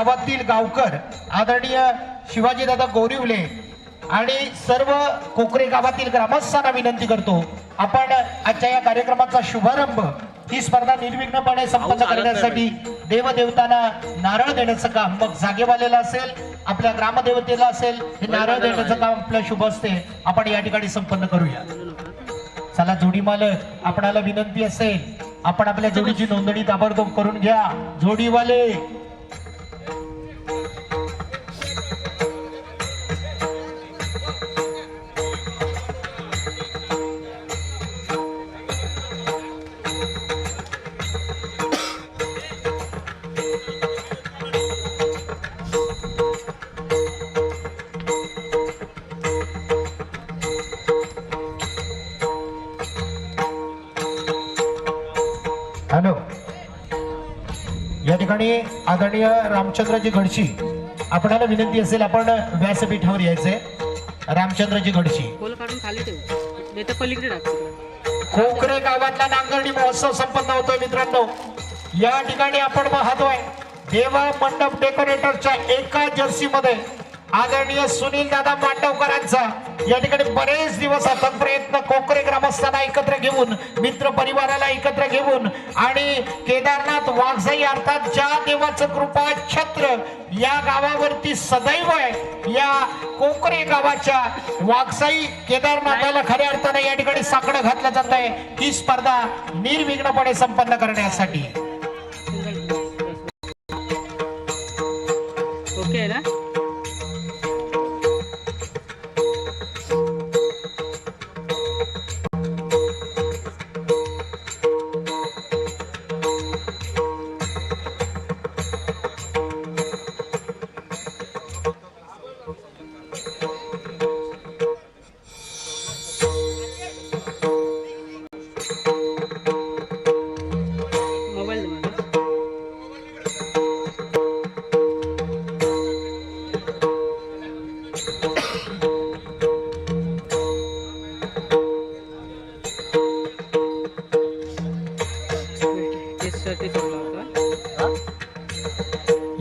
गावातील गावकर आदरणीय शिवाजीदादा गोरिवले आणि सर्व कोकरे गावातील ग्रामस्थांना विनंती करतो आपण आजच्या या कार्यक्रमाचा शुभारंभ ही स्पर्धा निर्विघ्नपणे संपन्न करण्यासाठी देवदेवतांना नारळ देण्याचं काम मग जागेवालेला असेल आपल्या ग्रामदेवतेला असेल हे नारळ देण्याचं काम आपल्या शुभ असते आपण या ठिकाणी संपन्न करूया. चला जोडी मालक आपणाला विनंती असेल आपण आपल्या जोडीची नोंदणी ताबडतोब करून घ्या. जोडीवाले ठिकाणी आदरणीय रामचंद्रजी घडशी आपणाला विनंती असेल आपण व्यासपीठावर यायचंय. रामचंद्रजी घडशी. कोकरे गावातला नांगरणी महोत्सव संपन्न होतोय मित्रांनो. या ठिकाणी आपण पाहतोय देवा मंडप डेकोरेटरच्या एका जर्सी मध्ये आदरणीय सुनील दादा मांडवकरांचा या ठिकाणी बरेच दिवस अथक प्रयत्न कोकरे ग्रामस्थांना एकत्र घेऊन मित्र परिवाराला एकत्र घेऊन आणि केदारनाथ वाघजाई अर्थात ज्या देवाचं कृपा छत्र या गावावरती सदैव आहे या कोकरे गावाच्या वाघसाई केदारनाथाला खऱ्या अर्थाने या ठिकाणी साकडं घातलं जात आहे. ही स्पर्धा निर्विघ्नपणे संपन्न करण्यासाठी. ओके ना?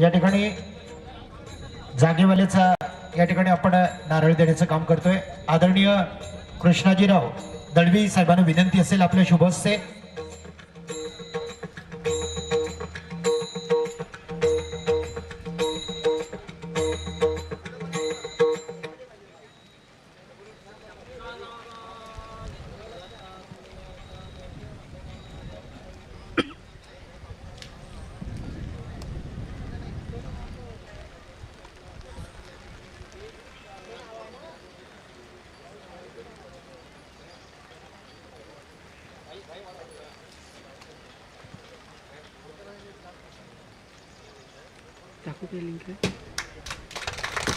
या ठिकाणी जागेवालेचा या ठिकाणी आपण नारळ देण्याचं काम करतोय. आदरणीय कृष्णाजीराव दळवी साहेबांना विनंती असेल आपल्या शुभ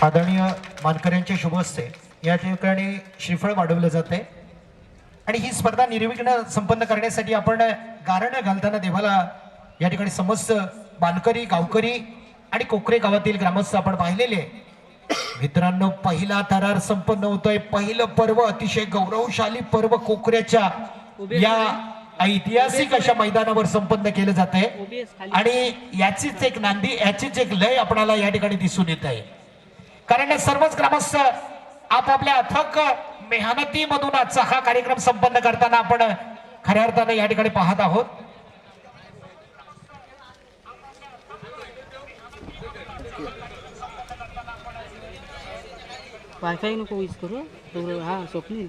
आदरणीय मानकऱ्यांच्या शुभ हस्ते. या ठिकाणी श्रीफळ वाढवलं जाते आणि ही स्पर्धा निर्विघ्न संपन्न करण्यासाठी आपण गारण घालताना देवाला या ठिकाणी समस्त मानकरी गावकरी आणि कोकरे गावातील ग्रामस्थ आपण पाहिलेले आहे. मित्रांनो पहिला थरार संपन्न होतोय. पहिलं पर्व अतिशय गौरवशाली पर्व कोकऱ्याच्या या ऐतिहासिक अशा मैदानावर संपन्न केलं जात आहे आणि याचीच एक नांदी याचीच एक लय आपणाला या ठिकाणी दिसून येत आहे कारण सर्वच ग्रामस्थ आपापल्या अथक मेहनतीमधून आजचा हा कार्यक्रम संपन्न करताना आपण खऱ्या अर्थानं या ठिकाणी पाहत आहोत. नको करू. हा स्वप्नील.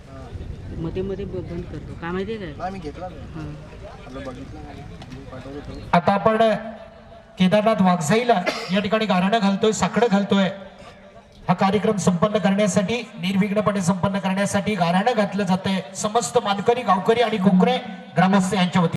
मध्ये मध्ये बंद करतो. काय माहिती आहे काय आम्ही घेतला हां. आता आपण केदारनाथ वाघजाईला या ठिकाणी गारणं घालतोय साकडं घालतोय. हा कार्यक्रम संपन्न करण्यासाठी निर्विघ्नपणे संपन्न करण्यासाठी गारणं घातलं जातंय. समस्त मानकरी गावकरी आणि कोकरे ग्रामस्थ यांच्या वतीने.